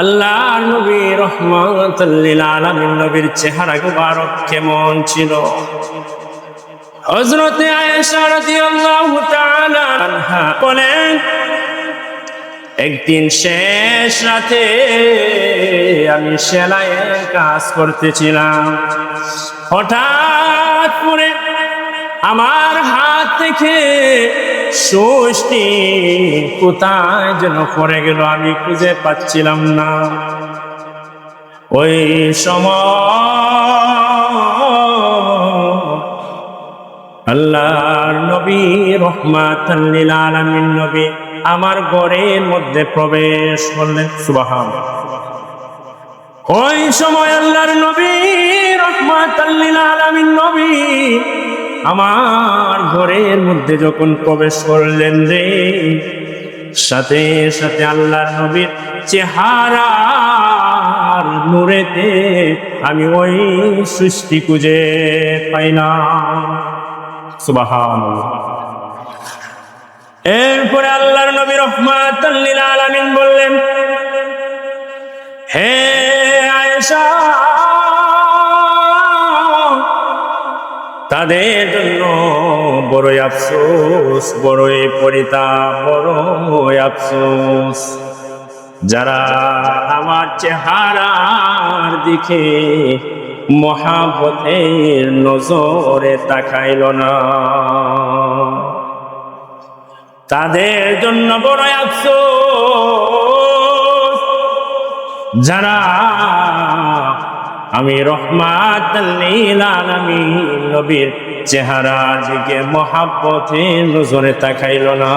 আল্লাহ নবী রহমতুল্লিল আলমিন নবীর চেহারা মুবারক কেমন ছিল? হজরতে আয়েশা রাদিয়াল্লাহু তাআলা আনহা বলেন, একদিন শেষ রাতে আমি সেলাইয়ের কাজ করতেছিলাম। হঠাৎ করে আমার হাত থেকে সুষ্টি কোথায় যেন পড়ে গেল আমি খুঁজে পাচ্ছিলাম না। ওই সময় আল্লাহর নবী রহমাতাল্লিল আলামিন নবী আমার ঘরের মধ্যে প্রবেশ করলেন সুবাহান ওই সময় আল্লাহর নবী রহমাতাল্লিল আলামিন নবী আমার ঘরের মধ্যে যখন প্রবেশ করলেন রে, সাথে সাথে আল্লাহর নবীর চেহারার নূরেতে আমি ওই সৃষ্টি খুঁজে পাইলাম। সুবাহান এরপরে আল্লাহর নবী রহমাতাল্লিল আলামিন বললেন, হে আয়েশা তাদের জন্য বড়ই আফসোস, বড়ই পরিতাপ, বড়ই আফসোস। যারা আমার চেহারার দিকে মহাবতের নজরে তাকাইল না, তাদের জন্য বড় আফসোস। যারা আমি রহমাত আমি নবীর চেহারার দিকে মহাব্বতের নজরে তাকাইল না।